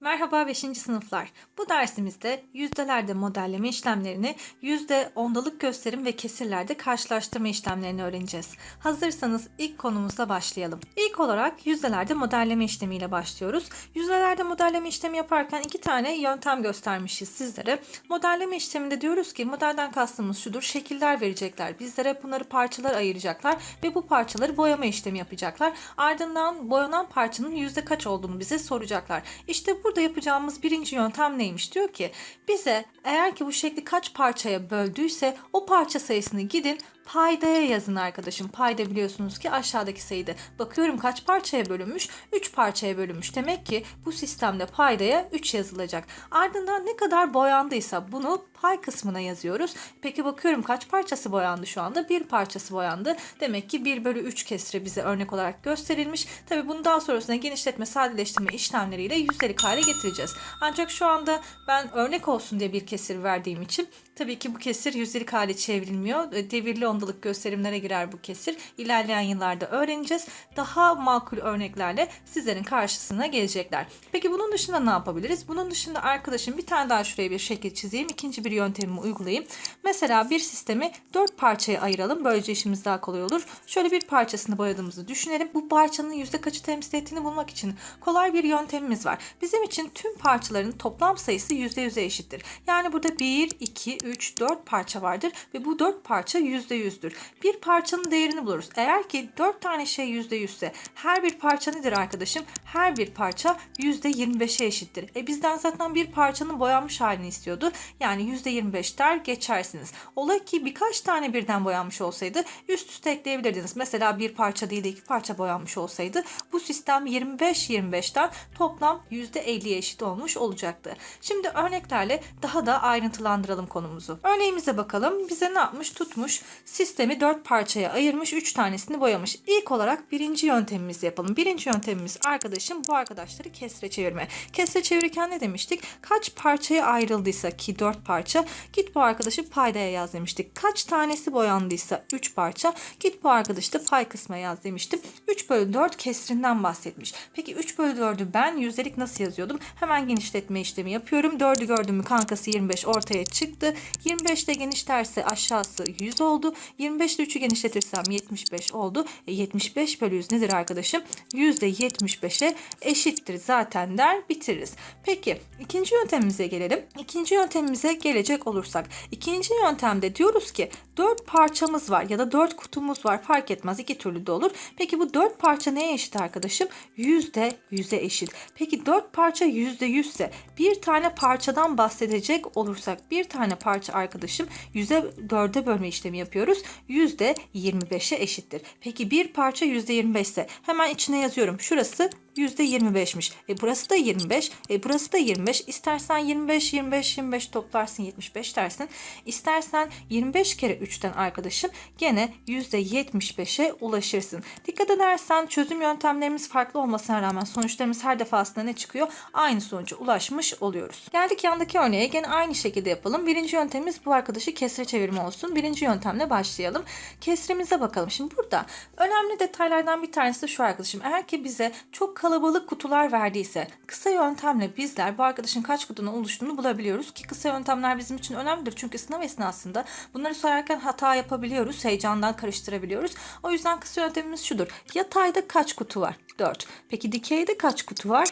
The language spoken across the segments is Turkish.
Merhaba 5. sınıflar. Bu dersimizde yüzdelerde modelleme işlemlerini, yüzde ondalık gösterim ve kesirlerde karşılaştırma işlemlerini öğreneceğiz. Hazırsanız ilk konumuzla başlayalım. İlk olarak yüzdelerde modelleme işlemiyle başlıyoruz. Yüzdelerde modelleme işlemi yaparken iki tane yöntem göstermişiz sizlere. Modelleme işleminde diyoruz ki modelden kastımız şudur. Şekiller verecekler. Bizlere bunları parçalar ayıracaklar ve bu parçaları boyama işlemi yapacaklar. Ardından boyanan parçanın yüzde kaç olduğunu bize soracaklar. İşte burada yapacağımız birinci yöntem neymiş? Diyor ki bize eğer ki bu şekli kaç parçaya böldüyse o parça sayısını gidin paydaya yazın arkadaşım. Payda biliyorsunuz ki aşağıdaki sayıda. Bakıyorum kaç parçaya bölünmüş? 3 parçaya bölünmüş. Demek ki bu sistemde paydaya 3 yazılacak. Ardından ne kadar boyandıysa bunu pay kısmına yazıyoruz. Peki bakıyorum kaç parçası boyandı şu anda? Bir parçası boyandı. Demek ki 1 bölü 3 kesri bize örnek olarak gösterilmiş. Tabi bunu daha sonrasında genişletme, sadeleştirme işlemleriyle yüzdelik hale getireceğiz. Ancak şu anda ben örnek olsun diye bir kesir verdiğim için tabii ki bu kesir yüzdelik hale çevrilmiyor. E, Devirli ondalık gösterimlere girer bu kesir. İlerleyen yıllarda öğreneceğiz. Daha makul örneklerle sizlerin karşısına gelecekler. Peki bunun dışında ne yapabiliriz? Bunun dışında arkadaşım bir tane daha şuraya bir şekil çizeyim. İkinci bir yöntemimi uygulayayım. Mesela bir sistemi dört parçaya ayıralım. Böylece işimiz daha kolay olur. Şöyle bir parçasını boyadığımızı düşünelim. Bu parçanın yüzde kaçı temsil ettiğini bulmak için kolay bir yöntemimiz var. Bizim için tüm parçaların toplam sayısı yüzde yüze eşittir. Yani burada 1, 2, 3, 4 parça vardır ve bu 4 parça yüzde yüzdür. Bir parçanın değerini buluruz. Eğer ki 4 tane şey yüzde yüzse her bir parça nedir arkadaşım? Her bir parça yüzde 25'e eşittir. E bizden zaten bir parçanın boyanmış halini istiyordu. Yani yüzde 25 der geçersiniz. Ola ki birkaç tane birden boyanmış olsaydı üst üste ekleyebilirdiniz. Mesela bir parça değil de iki parça boyanmış olsaydı bu sistem 25-25'ten toplam %50'ye eşit olmuş olacaktı. Şimdi örneklerle daha da ayrıntılandıralım konumuzu. Örneğimize bakalım. Bize ne yapmış? Tutmuş. Sistemi 4 parçaya ayırmış. 3 tanesini boyamış. İlk olarak birinci yöntemimizi yapalım. Birinci yöntemimiz arkadaşım bu arkadaşları kesre çevirme. Kesre çevirirken ne demiştik? Kaç parçaya ayrıldıysa ki 4 parça git bu arkadaşı paydaya yaz demiştik. Kaç tanesi boyandıysa 3 parça git bu arkadaşı da pay kısmına yaz demiştim. 3 bölü 4 kesrinden bahsetmiş. Peki 3 bölü 4'ü ben yüzdelik nasıl yazıyordum? Hemen genişletme işlemi yapıyorum. 4'ü gördüm mü kankası 25 ortaya çıktı. 25 ile genişlerse aşağısı 100 oldu. 25 ile 3'ü genişletirsem 75 oldu. E 75 bölü 100 nedir arkadaşım? %75'e eşittir zaten der bitiririz. Peki ikinci yöntemimize gelelim. İkinci yöntemimize gelecek olursak. ikinci yöntemde diyoruz ki 4 parçamız var ya da 4 kutumuz var fark etmez iki türlü de olur. Peki bu 4 parça neye eşit arkadaşım? Yüzde yüze eşit. Peki 4 parça yüzde yüzse bir tane parçadan bahsedecek olursak bir tane parça arkadaşım yüze 4'e bölme işlemi yapıyoruz. Yüzde 25'e eşittir. Peki bir parça yüzde 25 ise hemen içine yazıyorum. Şurası %25'miş. E burası da 25. E burası da 25. İstersen 25 25 25 toplarsın 75 dersin. İstersen 25 kere 3'ten arkadaşım gene %75'e ulaşırsın. Dikkat edersen çözüm yöntemlerimiz farklı olmasına rağmen sonuçlarımız her defasında ne çıkıyor? Aynı sonuca ulaşmış oluyoruz. Geldik yandaki örneğe gene aynı şekilde yapalım. Birinci yöntemimiz bu arkadaşı kesre çevirme olsun. Birinci yöntemle başlayalım. Kesrimize bakalım. Şimdi burada önemli detaylardan bir tanesi de şu arkadaşım. Eğer ki bize çok kalabalık kutular verdiyse kısa yöntemle bizler bu arkadaşın kaç kutunun oluştuğunu bulabiliyoruz ki kısa yöntemler bizim için önemlidir. Çünkü sınav esnasında bunları sorarken hata yapabiliyoruz. Heyecandan karıştırabiliyoruz. O yüzden kısa yöntemimiz şudur. Yatayda kaç kutu var? 4. Peki dikeyde kaç kutu var?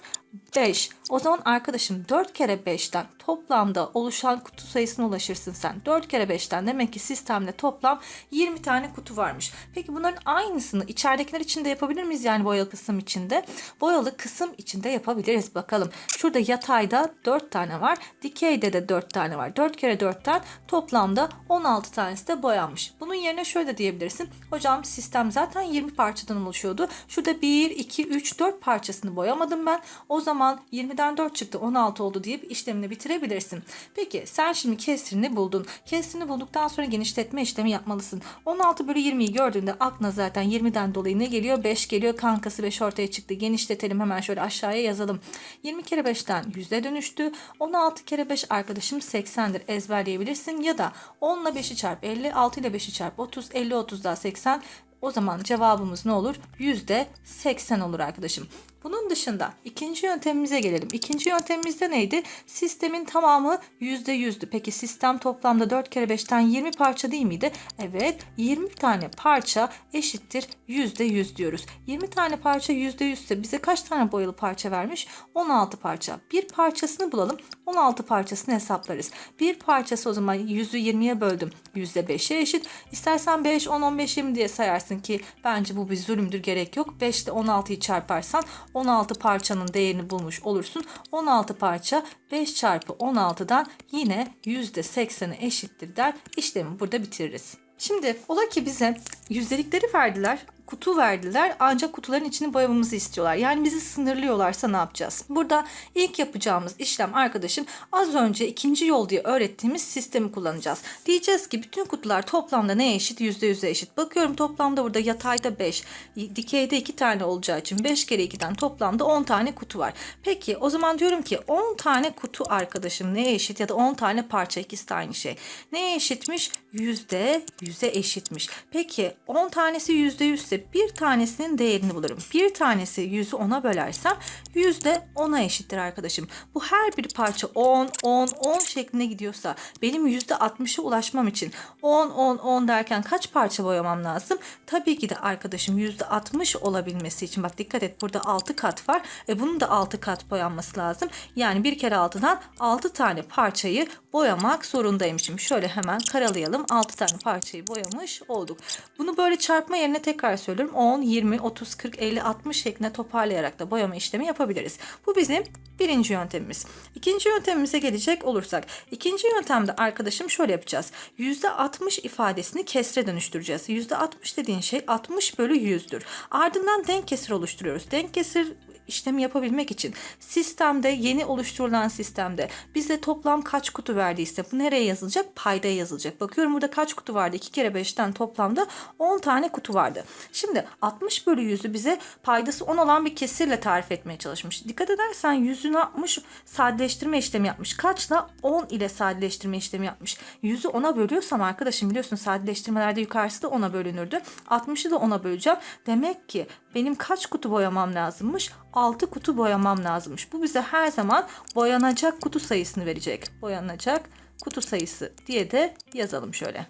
5. O zaman arkadaşım 4 kere 5'ten toplamda oluşan kutu sayısına ulaşırsın sen. 4 kere 5'ten demek ki sistemde toplam 20 tane kutu varmış. Peki bunların aynısını içeridekiler için de yapabilir miyiz? Yani boyalı kısım içinde. Boyalı kısım içinde yapabiliriz. Bakalım. Şurada yatayda 4 tane var. Dikeyde de 4 tane var. 4 kere 4'ten toplamda 16 tanesi de boyanmış. Bunun yerine şöyle diyebilirsin. Hocam sistem zaten 20 parçadan oluşuyordu. Şurada 1, 2, 3, 4 parçasını boyamadım ben. O zaman 20'den 4 çıktı 16 oldu deyip işlemini bitirebilirsin. Peki sen şimdi kesirini buldun. Kesirini bulduktan sonra genişletme işlemi yapmalısın. 16 bölü 20'yi gördüğünde aklına zaten 20'den dolayı ne geliyor? 5 geliyor. Kankası 5 ortaya çıktı. Genişletelim hemen şöyle aşağıya yazalım. 20 kere 5'ten 100'e dönüştü. 16 kere 5 arkadaşım 80'dir. Ezberleyebilirsin. Ya da 10 ile 5'i çarp 50, 6 ile 5'i çarp 30, 50 30 daha 80. O zaman cevabımız ne olur? %80 olur arkadaşım. Bunun dışında ikinci yöntemimize gelelim. İkinci yöntemimizde neydi? Sistemin tamamı %100'dü. Peki sistem toplamda 4 kere 5'ten 20 parça değil miydi? Evet 20 tane parça eşittir %100 diyoruz. 20 tane parça %100 ise bize kaç tane boyalı parça vermiş? 16 parça. Bir parçasını bulalım. 16 parçasını hesaplarız. Bir parçası o zaman 100'ü 20'ye böldüm. %5'e eşit. İstersen 5, 10, 15, 20 diye sayarsın ki bence bu bir zulümdür gerek yok. 5 ile 16'yı çarparsan 16 parçanın değerini bulmuş olursun. 16 parça 5 çarpı 16'dan yine %80'e eşittir der. İşlemi burada bitiririz. Şimdi ola ki bize yüzdelikleri verdiler, kutu verdiler ancak kutuların içini boyamamızı istiyorlar. Yani bizi sınırlıyorlarsa ne yapacağız? Burada ilk yapacağımız işlem arkadaşım az önce ikinci yol diye öğrettiğimiz sistemi kullanacağız. Diyeceğiz ki bütün kutular toplamda neye eşit? %100'e eşit. Bakıyorum toplamda burada yatayda 5, dikeyde 2 tane olacağı için 5 kere 2'den toplamda 10 tane kutu var. Peki o zaman diyorum ki 10 tane kutu arkadaşım neye eşit ya da 10 tane parça ikisi de aynı şey. Neye eşitmiş? %100'e eşitmiş. Peki 10 tanesi %100 ise bir tanesinin değerini bulurum. Bir tanesi 100'ü 10'a bölersem yüzde 10'a eşittir arkadaşım. Bu her bir parça 10, 10, 10 şeklinde gidiyorsa benim yüzde 60'a ulaşmam için 10, 10, 10 derken kaç parça boyamam lazım? Tabii ki de arkadaşım yüzde 60 olabilmesi için bak dikkat et burada 6 kat var. E bunun da 6 kat boyanması lazım. Yani bir kere 6'dan 6 tane parçayı boyamak zorundaymışım. Şöyle hemen karalayalım. 6 tane parçayı boyamış olduk. Bunu böyle çarpma yerine tekrar söylüyorum. 10, 20, 30, 40, 50, 60 şeklinde toparlayarak da boyama işlemi yapabiliriz. Bu bizim birinci yöntemimiz. İkinci yöntemimize gelecek olursak. ikinci yöntemde arkadaşım şöyle yapacağız. %60 ifadesini kesre dönüştüreceğiz. %60 dediğin şey 60 bölü 100'dür. Ardından denk kesir oluşturuyoruz. Denk kesir işlemi yapabilmek için sistemde yeni oluşturulan sistemde bize toplam kaç kutu verdiyse bu nereye yazılacak? Paydaya yazılacak. Bakıyorum burada kaç kutu vardı? 2 kere 5'ten toplamda 10 tane kutu vardı. Şimdi 60 bölü 100'ü bize paydası 10 olan bir kesirle tarif etmeye çalışmış. Dikkat edersen 100'ü ne yapmış? Sadeleştirme işlemi yapmış. Kaçla? 10 ile sadeleştirme işlemi yapmış. 100'ü 10'a bölüyorsam arkadaşım biliyorsun sadeleştirmelerde yukarısı da 10'a bölünürdü. 60'ı da 10'a böleceğim. Demek ki benim kaç kutu boyamam lazımmış? 6 kutu boyamam lazımmış. Bu bize her zaman boyanacak kutu sayısını verecek. Boyanacak kutu sayısı diye de yazalım şöyle.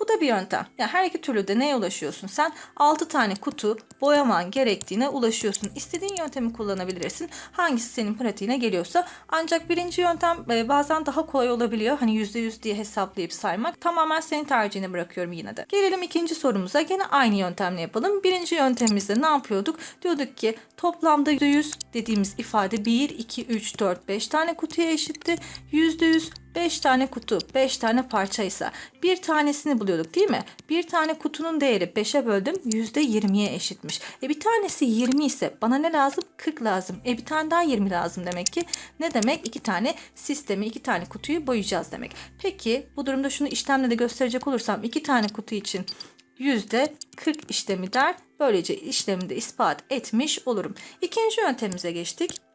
Bu da bir yöntem. Ya her iki türlü de neye ulaşıyorsun? Sen 6 tane kutu boyaman gerektiğine ulaşıyorsun. İstediğin yöntemi kullanabilirsin. Hangisi senin pratiğine geliyorsa. Ancak birinci yöntem e, bazen daha kolay olabiliyor. Hani %100 diye hesaplayıp saymak. Tamamen senin tercihine bırakıyorum yine de. Gelelim ikinci sorumuza. Gene aynı yöntemle yapalım. Birinci yöntemimizde ne yapıyorduk? Diyorduk ki toplamda %100 dediğimiz ifade 1, 2, 3, 4, 5 tane kutuya eşitti. %100 5 tane kutu, 5 tane parçaysa bir tanesini buluyorduk değil mi? Bir tane kutunun değeri 5'e böldüm %20'ye eşitmiş. E bir tanesi 20 ise bana ne lazım? 40 lazım. E bir tane daha 20 lazım demek ki. Ne demek? İki tane sistemi, iki tane kutuyu boyayacağız demek. Peki bu durumda şunu işlemle de gösterecek olursam iki tane kutu için yüzde 40 işlemi der. Böylece işlemi de ispat etmiş olurum. İkinci yöntemimize geçtik.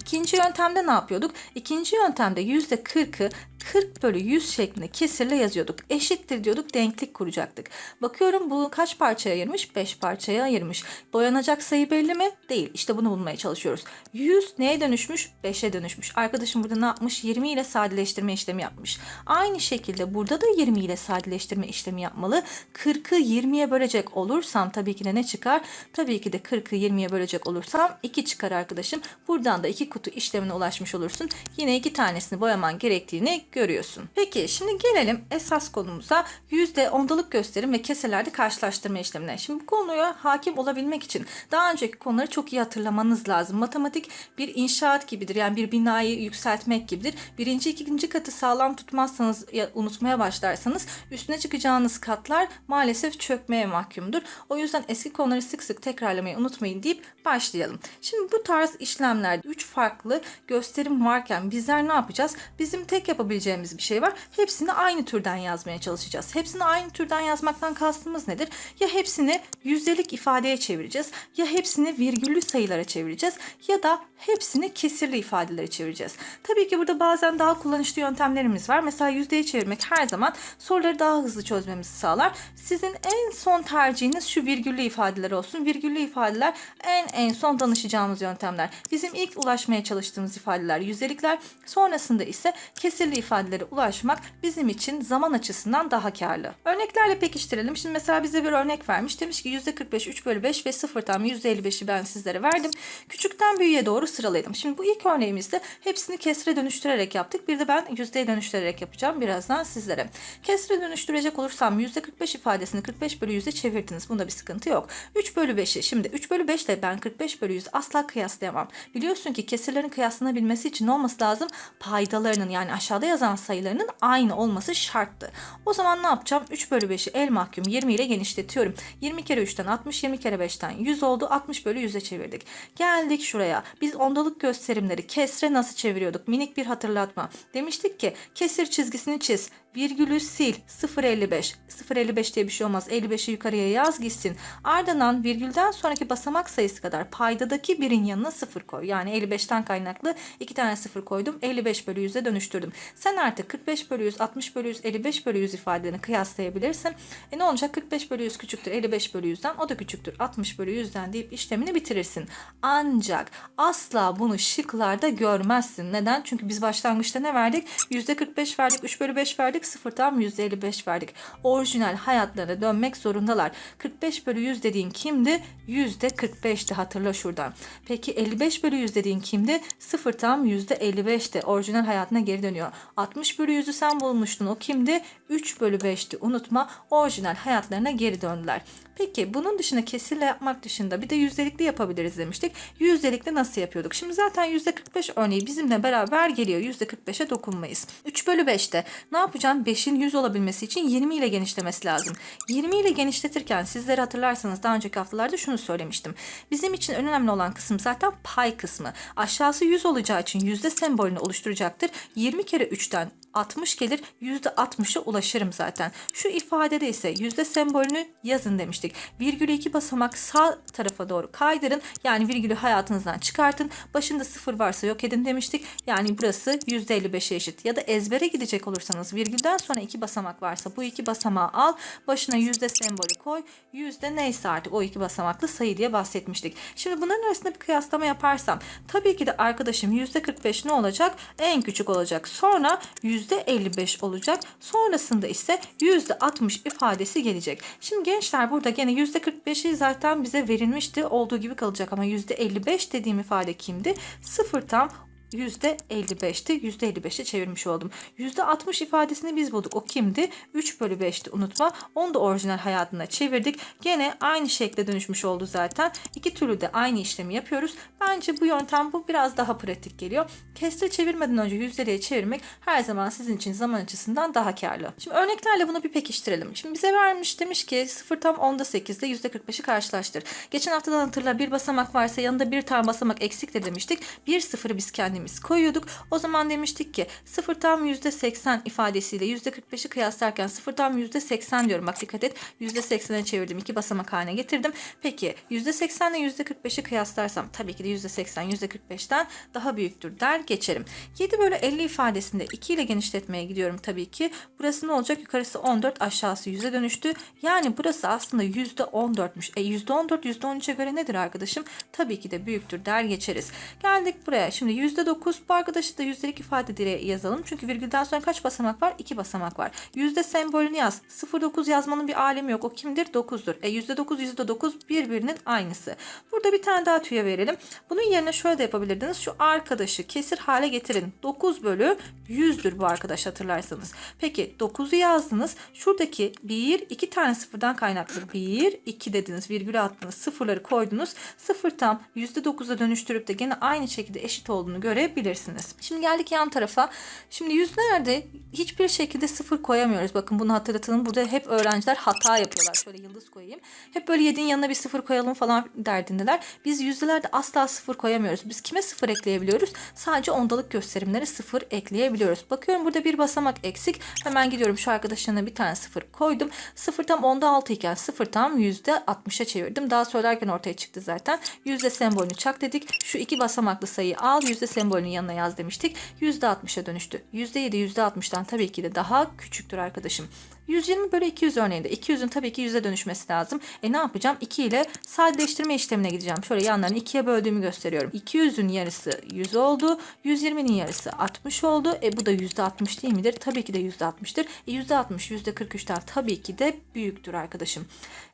İkinci yöntemde ne yapıyorduk? İkinci yöntemde %40'ı 40 bölü 100 şeklinde kesirle yazıyorduk. Eşittir diyorduk denklik kuracaktık. Bakıyorum bu kaç parçaya ayırmış? 5 parçaya ayırmış. Boyanacak sayı belli mi? Değil. İşte bunu bulmaya çalışıyoruz. 100 neye dönüşmüş? 5'e dönüşmüş. Arkadaşım burada ne yapmış? 20 ile sadeleştirme işlemi yapmış. Aynı şekilde burada da 20 ile sadeleştirme işlemi yapmalı. 40'ı 20'ye bölecek olursam tabii ki de ne çıkar? Tabii ki de 40'ı 20'ye bölecek olursam 2 çıkar arkadaşım. Buradan da 2 kutu işlemine ulaşmış olursun. Yine 2 tanesini boyaman gerektiğini görüyorsun. Peki şimdi gelelim esas konumuza yüzde ondalık gösterim ve keselerde karşılaştırma işlemine. Şimdi bu konuya hakim olabilmek için daha önceki konuları çok iyi hatırlamanız lazım. Matematik bir inşaat gibidir. Yani bir binayı yükseltmek gibidir. Birinci, ikinci katı sağlam tutmazsanız ya unutmaya başlarsanız üstüne çıkacağınız katlar maalesef çökmeye mahkumdur. O yüzden eski konuları sık sık tekrarlamayı unutmayın deyip başlayalım. Şimdi bu tarz işlemlerde 3 farklı gösterim varken bizler ne yapacağız? Bizim tek yapabileceğimiz yapabileceğimiz bir şey var. Hepsini aynı türden yazmaya çalışacağız. Hepsini aynı türden yazmaktan kastımız nedir? Ya hepsini yüzdelik ifadeye çevireceğiz ya hepsini virgüllü sayılara çevireceğiz ya da hepsini kesirli ifadelere çevireceğiz. Tabii ki burada bazen daha kullanışlı yöntemlerimiz var. Mesela yüzdeye çevirmek her zaman soruları daha hızlı çözmemizi sağlar. Sizin en son tercihiniz şu virgüllü ifadeler olsun. Virgüllü ifadeler en en son danışacağımız yöntemler. Bizim ilk ulaşmaya çalıştığımız ifadeler yüzdelikler. Sonrasında ise kesirli ifadelere ulaşmak bizim için zaman açısından daha karlı. Örneklerle pekiştirelim. Şimdi mesela bize bir örnek vermiş. Demiş ki %45 3 bölü 5 ve 0'dan %55'i ben sizlere verdim. Küçükten büyüğe doğru sıralayalım. Şimdi bu ilk örneğimizde hepsini kesre dönüştürerek yaptık. Bir de ben yüzdeye dönüştürerek yapacağım birazdan sizlere. Kesre dönüştürecek olursam %45 ifadesini 45 bölü 100'e çevirdiniz. Bunda bir sıkıntı yok. 3 bölü 5'i şimdi 3 bölü 5 ile ben 45 bölü 100 asla kıyaslayamam. Biliyorsun ki kesirlerin kıyaslanabilmesi için olması lazım? Paydalarının yani aşağıda yazan sayılarının aynı olması şarttı. O zaman ne yapacağım? 3 bölü 5'i el mahkum 20 ile genişletiyorum. 20 kere 3'ten 60, 20 kere 5'ten 100 oldu. 60 bölü 100'e çevirdik. Geldik şuraya. Biz ondalık gösterimleri kesre nasıl çeviriyorduk? Minik bir hatırlatma. Demiştik ki kesir çizgisini çiz. Virgülü sil 0.55 0.55 diye bir şey olmaz 55'i yukarıya yaz gitsin ardından virgülden sonraki basamak sayısı kadar paydadaki birin yanına 0 koy yani 55'ten kaynaklı 2 tane 0 koydum 55 bölü 100'e dönüştürdüm sen artık 45 bölü 100 60 bölü 100 55 bölü 100 ifadelerini kıyaslayabilirsin e ne olacak 45 bölü 100 küçüktür 55 bölü 100'den o da küçüktür 60 bölü 100'den deyip işlemini bitirirsin ancak asla bunu şıklarda görmezsin neden çünkü biz başlangıçta ne verdik %45 verdik 3 bölü 5 verdik verdik. Sıfırdan %55 verdik. Orijinal hayatlarına dönmek zorundalar. 45 bölü 100 dediğin kimdi? %45'ti hatırla şuradan. Peki 55 bölü 100 dediğin kimdi? Sıfır tam %55'ti. Orijinal hayatına geri dönüyor. 60 bölü 100'ü sen bulmuştun. O kimdi? 3 bölü 5'ti. Unutma orijinal hayatlarına geri döndüler. Peki bunun dışında kesirle yapmak dışında bir de yüzdelikli yapabiliriz demiştik. Yüzdelikli nasıl yapıyorduk? Şimdi zaten %45 örneği bizimle beraber geliyor. %45'e dokunmayız. 3 bölü 5'te ne yapacağım? 5'in 100 olabilmesi için 20 ile genişlemesi lazım. 20 ile genişletirken sizleri hatırlarsanız daha önceki haftalarda şunu söylemiştim. Bizim için önemli olan kısım zaten pay kısmı. Aşağısı 100 olacağı için yüzde sembolünü oluşturacaktır. 20 kere 3'ten 60 gelir %60'a ulaşırım zaten. Şu ifadede ise yüzde sembolünü yazın demiştik. Virgülü iki basamak sağ tarafa doğru kaydırın. Yani virgülü hayatınızdan çıkartın. Başında sıfır varsa yok edin demiştik. Yani burası %55'e eşit. Ya da ezbere gidecek olursanız virgülden sonra iki basamak varsa bu iki basamağı al. Başına yüzde sembolü koy. Yüzde neyse artık o iki basamaklı sayı diye bahsetmiştik. Şimdi bunların arasında bir kıyaslama yaparsam tabii ki de arkadaşım %45 ne olacak? En küçük olacak. Sonra %55 olacak. Sonrasında ise %60 ifadesi gelecek. Şimdi gençler burada gene %45'i zaten bize verilmişti. Olduğu gibi kalacak ama %55 dediğim ifade kimdi? Sıfır tam %55'ti. %55'e çevirmiş oldum. %60 ifadesini biz bulduk. O kimdi? 3 bölü 5'ti unutma. Onu da orijinal hayatına çevirdik. Gene aynı şekle dönüşmüş oldu zaten. İki türlü de aynı işlemi yapıyoruz. Bence bu yöntem bu biraz daha pratik geliyor. Kesre çevirmeden önce yüzdeliğe çevirmek her zaman sizin için zaman açısından daha karlı. Şimdi örneklerle bunu bir pekiştirelim. Şimdi bize vermiş demiş ki 0 tam 10'da 8'de %45'i karşılaştır. Geçen haftadan hatırla bir basamak varsa yanında bir tane basamak eksiktir demiştik. Bir sıfırı biz kendimiz kendimiz koyuyorduk. O zaman demiştik ki 0 tam %80 ifadesiyle %45'i kıyaslarken 0 tam %80 diyorum. Bak dikkat et %80'e çevirdim. iki basamak haline getirdim. Peki %80 ile %45'i kıyaslarsam tabii ki de %80 %45'ten daha büyüktür der geçerim. 7 bölü 50 ifadesinde 2 ile genişletmeye gidiyorum tabii ki. Burası ne olacak? Yukarısı 14 aşağısı 100'e dönüştü. Yani burası aslında %14'müş. E %14 %13'e göre nedir arkadaşım? Tabii ki de büyüktür der geçeriz. Geldik buraya. Şimdi %9 9 bu arkadaşı da yüzdelik ifade diye yazalım. Çünkü virgülden sonra kaç basamak var? 2 basamak var. Yüzde sembolünü yaz. 0,9 yazmanın bir alemi yok. O kimdir? 9'dur. E %9 %9 birbirinin aynısı. Burada bir tane daha tüye verelim. Bunun yerine şöyle de yapabilirdiniz. Şu arkadaşı kesir hale getirin. 9 bölü 100'dür bu arkadaş hatırlarsanız. Peki 9'u yazdınız. Şuradaki 1 2 tane sıfırdan kaynaklı. 1 2 dediniz. Virgülü attınız. Sıfırları koydunuz. Sıfır tam %9'a dönüştürüp de gene aynı şekilde eşit olduğunu göre görebilirsiniz. Şimdi geldik yan tarafa. Şimdi yüzlerde hiçbir şekilde sıfır koyamıyoruz. Bakın bunu hatırlatalım. Burada hep öğrenciler hata yapıyorlar. Şöyle yıldız koyayım. Hep böyle 7'nin yanına bir sıfır koyalım falan derdindeler. Biz yüzdelerde asla sıfır koyamıyoruz. Biz kime sıfır ekleyebiliyoruz? Sadece ondalık gösterimlere sıfır ekleyebiliyoruz. Bakıyorum burada bir basamak eksik. Hemen gidiyorum şu arkadaşlarına bir tane sıfır koydum. Sıfır tam onda 6 iken sıfır tam yüzde 60'a çevirdim. Daha söylerken ortaya çıktı zaten. Yüzde sembolünü çak dedik. Şu iki basamaklı sayıyı al. Yüzde sembolünün yanına yaz demiştik. Yüzde 60'a dönüştü. Yüzde 7 yüzde 60'tan tabii ki de daha küçüktür arkadaşım. 120 bölü 200 örneğinde 200'ün tabii ki 100'e dönüşmesi lazım. E ne yapacağım? 2 ile sadeleştirme işlemine gideceğim. Şöyle yanlarını 2'ye böldüğümü gösteriyorum. 200'ün yarısı 100 oldu. 120'nin yarısı 60 oldu. E bu da %60 değil midir? Tabii ki de %60'tır. E %60 %43'ten tabii ki de büyüktür arkadaşım.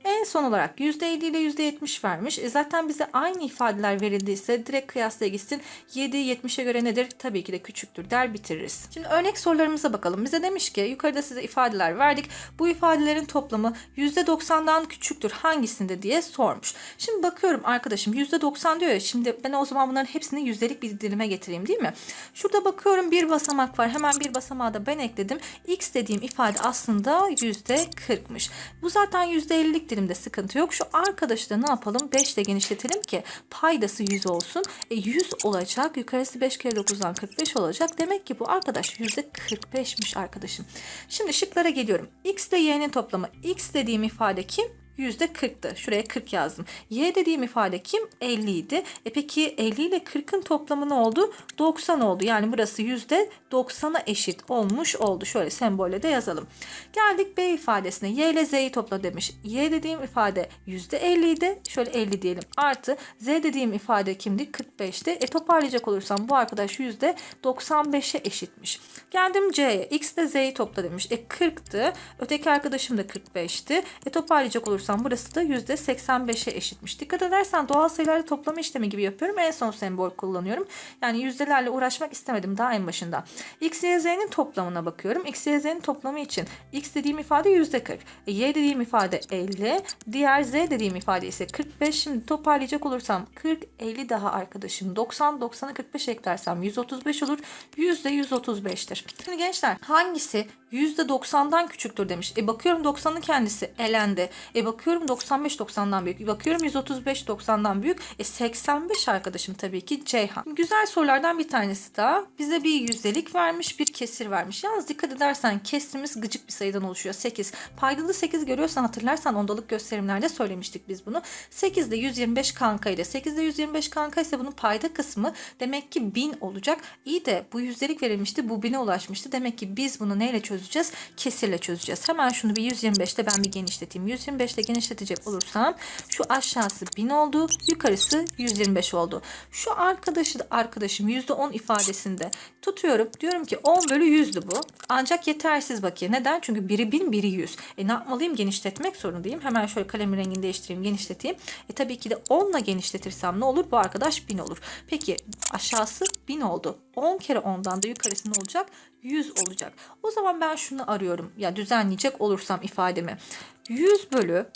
En son olarak %50 ile %70 vermiş. E zaten bize aynı ifadeler verildiyse direkt kıyasla gitsin. 7 70'e göre nedir? Tabii ki de küçüktür der bitiririz. Şimdi örnek sorularımıza bakalım. Bize demiş ki yukarıda size ifadeler verdik. Bu ifadelerin toplamı %90'dan küçüktür hangisinde diye sormuş. Şimdi bakıyorum arkadaşım %90 diyor ya şimdi ben o zaman bunların hepsini yüzdelik bir dilime getireyim değil mi? Şurada bakıyorum bir basamak var. Hemen bir basamağı da ben ekledim. X dediğim ifade aslında %40'mış. Bu zaten %50'lik dilimde sıkıntı yok. Şu arkadaşı da ne yapalım? 5 ile genişletelim ki paydası 100 olsun. E 100 olacak. Yukarısı 5 kere 9'dan 45 olacak. Demek ki bu arkadaş %45'miş arkadaşım. Şimdi şıklara geliyorum. X ile Y'nin toplamı. X dediğim ifade kim? %40'tı. Şuraya 40 yazdım. Y dediğim ifade kim? 50 idi. E peki 50 ile 40'ın toplamı ne oldu? 90 oldu. Yani burası %90'a eşit olmuş oldu. Şöyle sembolle de yazalım. Geldik B ifadesine. Y ile Z'yi topla demiş. Y dediğim ifade %50 idi. Şöyle 50 diyelim. Artı Z dediğim ifade kimdi? 45'ti. E toparlayacak olursam bu arkadaş %95'e eşitmiş. Geldim C'ye. X ile Z'yi topla demiş. E 40'tı. Öteki arkadaşım da 45'ti. E toparlayacak olursam burası da %85'e eşitmiş. Dikkat edersen doğal sayıları toplama işlemi gibi yapıyorum. En son sembol kullanıyorum. Yani yüzdelerle uğraşmak istemedim daha en başında. X, Y, Z'nin toplamına bakıyorum. X, Y, Z'nin toplamı için X dediğim ifade %40. E, y dediğim ifade 50. Diğer Z dediğim ifade ise 45. Şimdi toparlayacak olursam 40, 50 daha arkadaşım. 90, 90'a 45 eklersem 135 olur. %135'tir. Şimdi gençler hangisi %90'dan küçüktür demiş. E bakıyorum 90'ın kendisi elendi. E bakıyorum 95 90'dan büyük. Bakıyorum 135 90'dan büyük. E 85 arkadaşım tabii ki Ceyhan. Güzel sorulardan bir tanesi daha. Bize bir yüzdelik vermiş, bir kesir vermiş. Yalnız dikkat edersen kesrimiz gıcık bir sayıdan oluşuyor. 8. Paydalı 8 görüyorsan hatırlarsan ondalık gösterimlerde söylemiştik biz bunu. 8 de 125 kanka ile 8 de 125 kanka ise bunun payda kısmı demek ki 1000 olacak. İyi de bu yüzdelik verilmişti. Bu 1000'e ulaşmıştı. Demek ki biz bunu neyle çözeceğiz? Kesirle çözeceğiz. Hemen şunu bir 125'te ben bir genişleteyim. 125 ile genişletecek olursam şu aşağısı 1000 oldu. Yukarısı 125 oldu. Şu arkadaşı arkadaşım %10 ifadesinde tutuyorum. Diyorum ki 10 bölü 100'dü bu. Ancak yetersiz bakiye. Neden? Çünkü biri 1000 biri 100. E ne yapmalıyım? Genişletmek zorundayım. Hemen şöyle kalemin rengini değiştireyim genişleteyim. E tabii ki de 10 ile genişletirsem ne olur? Bu arkadaş 1000 olur. Peki aşağısı 1000 oldu. 10 kere 10'dan da yukarısı ne olacak? 100 olacak. O zaman ben şunu arıyorum. Ya düzenleyecek olursam ifademi. 100 bölü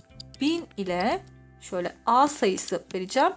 1000 ile şöyle A sayısı vereceğim.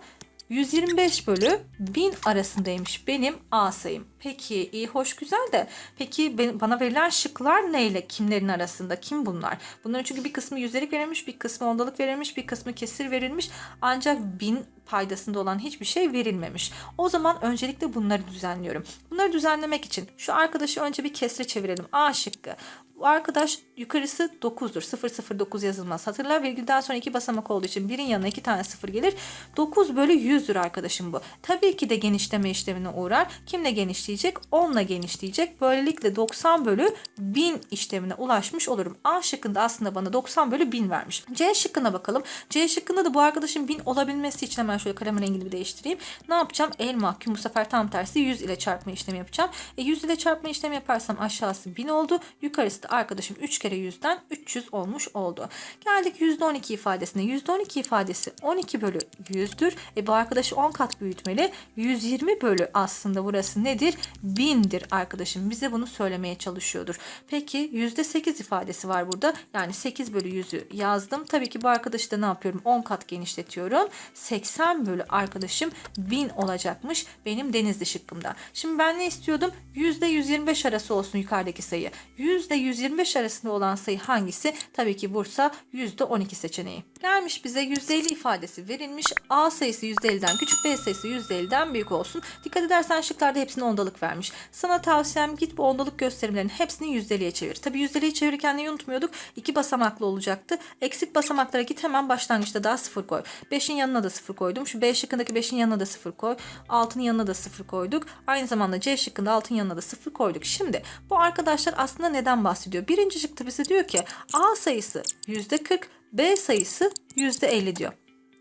125 bölü 1000 arasındaymış benim A sayım. Peki iyi hoş güzel de peki bana verilen şıklar neyle kimlerin arasında kim bunlar? Bunların çünkü bir kısmı yüzdelik verilmiş bir kısmı ondalık verilmiş bir kısmı kesir verilmiş ancak 1000 paydasında olan hiçbir şey verilmemiş. O zaman öncelikle bunları düzenliyorum. Bunları düzenlemek için şu arkadaşı önce bir kesre çevirelim. A şıkkı. Bu arkadaş yukarısı 9'dur. 009 yazılmaz. Hatırla virgülden sonra iki basamak olduğu için birin yanına iki tane sıfır gelir. 9 bölü 100'dür arkadaşım bu. Tabii ki de genişleme işlemine uğrar. Kimle genişleyecek? 10'la genişleyecek. Böylelikle 90 bölü 1000 işlemine ulaşmış olurum. A şıkkında aslında bana 90 bölü 1000 vermiş. C şıkkına bakalım. C şıkkında da bu arkadaşın 1000 olabilmesi için hemen şöyle kalemin rengini bir değiştireyim. Ne yapacağım? El mahkum bu sefer tam tersi 100 ile çarpma işlemi yapacağım. E 100 ile çarpma işlemi yaparsam aşağısı 1000 oldu. Yukarısı da arkadaşım 3 kere 100'den 300 olmuş oldu. Geldik %12 ifadesine. %12 ifadesi 12 bölü 100'dür. E bu arkadaşı 10 kat büyütmeli. 120 bölü aslında burası nedir? 1000'dir arkadaşım. Bize bunu söylemeye çalışıyordur. Peki %8 ifadesi var burada. Yani 8 bölü 100'ü yazdım. Tabii ki bu arkadaşı da ne yapıyorum? 10 kat genişletiyorum. 80 bölü arkadaşım 1000 olacakmış benim denizli şıkkımda. Şimdi ben ne istiyordum? %125 arası olsun yukarıdaki sayı. %125 arasında olan sayı hangisi? Tabii ki Bursa %12 seçeneği. Gelmiş bize %50 ifadesi verilmiş. A sayısı %50'den küçük, B sayısı %50'den büyük olsun. Dikkat edersen şıklarda hepsine ondalık vermiş. Sana tavsiyem git bu ondalık gösterimlerin hepsini %50'ye çevir. Tabii %50'yi çevirirken neyi unutmuyorduk? İki basamaklı olacaktı. Eksik basamaklara git hemen başlangıçta daha sıfır koy. 5'in yanına da sıfır koydum. Şu B şıkkındaki 5'in yanına da sıfır koy. 6'nın yanına da sıfır koyduk. Aynı zamanda C şıkkında 6'nın yanına da sıfır koyduk. Şimdi bu arkadaşlar aslında neden bahsediyor? Birinci şıkta bize diyor ki A sayısı %40, B sayısı %50 diyor.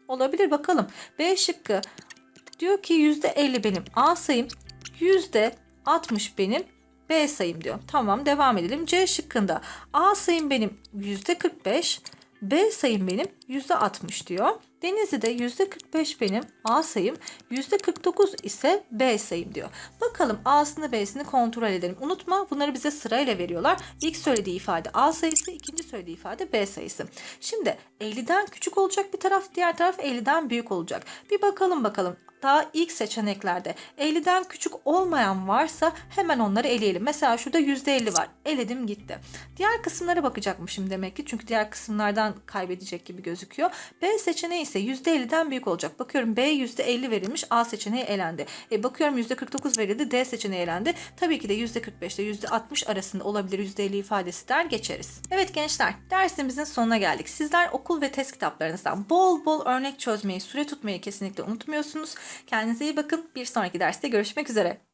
Olabilir bakalım. B şıkkı diyor ki %50 benim A sayım, %60 benim B sayım diyor. Tamam devam edelim. C şıkkında A sayım benim %45, B sayım benim %60 diyor. Denizli'de %45 benim A sayım, %49 ise B sayım diyor. Bakalım A'sını B'sini kontrol edelim. Unutma bunları bize sırayla veriyorlar. İlk söylediği ifade A sayısı, ikinci söylediği ifade B sayısı. Şimdi 50'den küçük olacak bir taraf, diğer taraf 50'den büyük olacak. Bir bakalım bakalım daha ilk seçeneklerde 50'den küçük olmayan varsa hemen onları eleyelim. Mesela şurada %50 var. Eledim gitti. Diğer kısımlara bakacakmışım demek ki. Çünkü diğer kısımlardan kaybedecek gibi gözüküyor. B seçeneği ise %50'den büyük olacak. Bakıyorum B %50 verilmiş. A seçeneği elendi. E, bakıyorum %49 verildi. D seçeneği elendi. Tabii ki de %45 ile %60 arasında olabilir %50 ifadesi der geçeriz. Evet gençler dersimizin sonuna geldik. Sizler okul ve test kitaplarınızdan bol bol örnek çözmeyi, süre tutmayı kesinlikle unutmuyorsunuz. Kendinize iyi bakın. Bir sonraki derste görüşmek üzere.